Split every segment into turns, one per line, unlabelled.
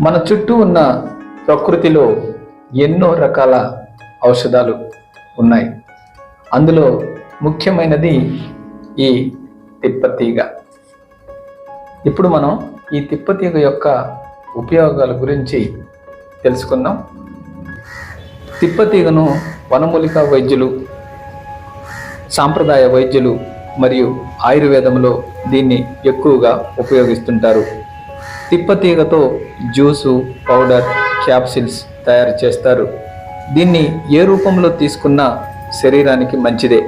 మన చుట్టూ ఉన్న ప్రకృతిలో ఎన్నో రకాల ఔషధాలు ఉన్నాయి. అందులో ముఖ్యమైనది ఈ తిప్పతీగ. ఇప్పుడు మనం ఈ తిప్పతీగ యొక్క ఉపయోగాల గురించి తెలుసుకుందాం. తిప్పతీగను వనమూలిక వైద్యులు సాంప్రదాయ వైద్యులు మరియు ఆయుర్వేదంలో దీన్ని ఎక్కువగా ఉపయోగిస్తుంటారు. తిప్పతీగతో జ్యూసు పౌడర్ క్యాప్సిల్స్ తయారు చేస్తారు. దీన్ని ఏ రూపంలో తీసుకున్నా శరీరానికి మంచిదే.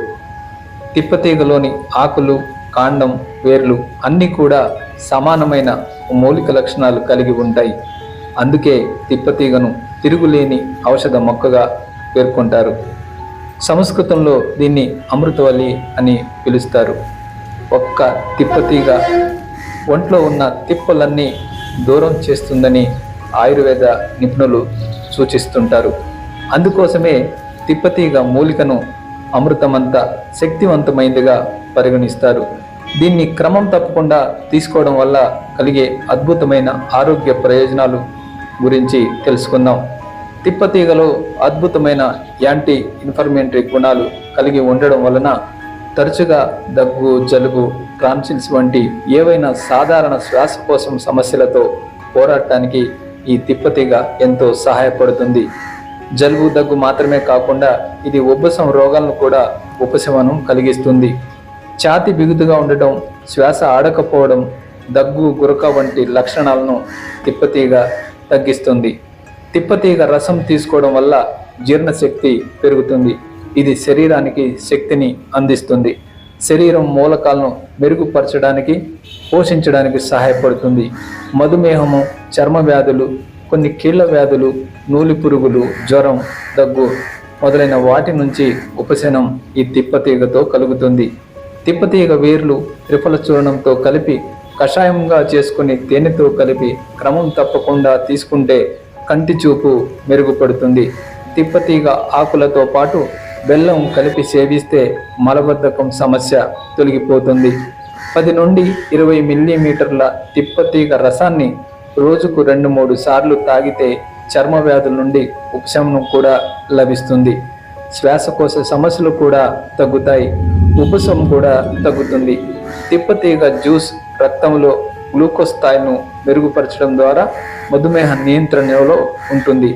తిప్పతీగలోని ఆకులు కాండం వేర్లు అన్నీ కూడా సమానమైన మౌలిక లక్షణాలు కలిగి ఉంటాయి. అందుకే తిప్పతీగను తిరుగులేని ఔషధ మొక్కగా పేర్కొంటారు. సంస్కృతంలో దీన్ని అమృతవల్లి అని పిలుస్తారు. ఒక్క తిప్పతీగ ఒంట్లో ఉన్న తిప్పలన్నీ దూరం చేస్తుందని ఆయుర్వేద నిపుణులు సూచిస్తుంటారు. అందుకోసమే తిప్పతీగ మూలికను అమృతమంత శక్తివంతమైనదిగా పరిగణిస్తారు. దీన్ని క్రమం తప్పకుండా తీసుకోవడం వల్ల కలిగే అద్భుతమైన ఆరోగ్య ప్రయోజనాలు గురించి తెలుసుకుందాం. తిప్పతీగలో అద్భుతమైన యాంటీ ఇన్ఫర్మేటరీ గుణాలు కలిగి ఉండడం వలన తరచుగా దగ్గు జలుబు ట్రాన్సిల్స్ వంటి ఏవైనా సాధారణ శ్వాసకోశం సమస్యలతో పోరాడటానికి ఈ తిప్పతీగ ఎంతో సహాయపడుతుంది. జలుబు దగ్గు మాత్రమే కాకుండా ఇది ఉబ్బసం రోగాలను కూడా ఉపశమనం కలిగిస్తుంది. ఛాతి బిగుతుగా ఉండటం శ్వాస ఆడకపోవడం దగ్గు గురక వంటి లక్షణాలను తిప్పతీగ తగ్గిస్తుంది. తిప్పతీగ రసం తీసుకోవడం వల్ల జీర్ణశక్తి పెరుగుతుంది. ఇది శరీరానికి శక్తిని అందిస్తుంది. శరీరం మూలకాలను మెరుగుపరచడానికి పోషించడానికి సహాయపడుతుంది. మధుమేహము చర్మ వ్యాధులు కొన్ని కీళ్ళ వ్యాధులు నూలి పురుగులు జ్వరం దగ్గు మొదలైన వాటి నుంచి ఉపశనం ఈ తిప్పతీగతో కలుగుతుంది. తిప్పతీగ వేర్లు త్రిఫల చూర్ణంతో కలిపి కషాయంగా చేసుకుని తేనెతో కలిపి క్రమం తప్పకుండా తీసుకుంటే కంటి చూపు మెరుగుపడుతుంది. తిప్పతీగ ఆకులతో పాటు బెల్లం కలిపి సేవిస్తే మలబద్ధకం సమస్య తొలగిపోతుంది. పది నుండి ఇరవై మిల్లీమీటర్ల తిప్పతీగ రసాన్ని రోజుకు రెండు మూడు సార్లు తాగితే చర్మ వ్యాధుల నుండి ఉపశమనం కూడా లభిస్తుంది. శ్వాసకోశ సమస్యలు కూడా తగ్గుతాయి. ఉపశమం కూడా తగ్గుతుంది. తిప్పతీగ జ్యూస్ రక్తంలో గ్లూకోజ్ స్థాయిను మెరుగుపరచడం ద్వారా మధుమేహ నియంత్రణలో ఉంటుంది.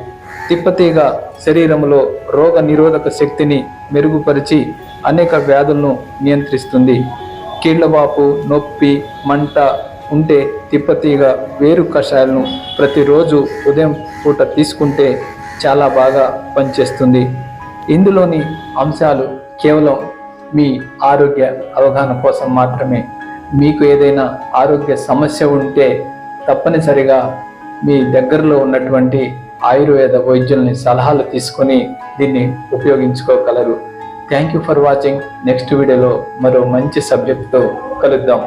తిప్పతీగ శరీరంలో రోగ నిరోధక శక్తిని మెరుగుపరిచి అనేక వ్యాధులను నియంత్రిస్తుంది. కీళ్ళవాపు నొప్పి మంట ఉంటే తిప్పతీగ వేరు కషాయాలను ప్రతిరోజు ఉదయం పూట తీసుకుంటే చాలా బాగా పనిచేస్తుంది. ఇందులోని అంశాలు కేవలం మీ ఆరోగ్య అవగాహన కోసం మాత్రమే. మీకు ఏదైనా ఆరోగ్య సమస్య ఉంటే తప్పనిసరిగా మీ దగ్గరలో ఉన్నటువంటి ఆయుర్వేద వైద్యుల్ని సలహాలు తీసుకొని దీన్ని ఉపయోగించుకోగలరు. Thank you for watching next వీడియోలో మరో మంచి సబ్జెక్ట్తో కలుద్దాం.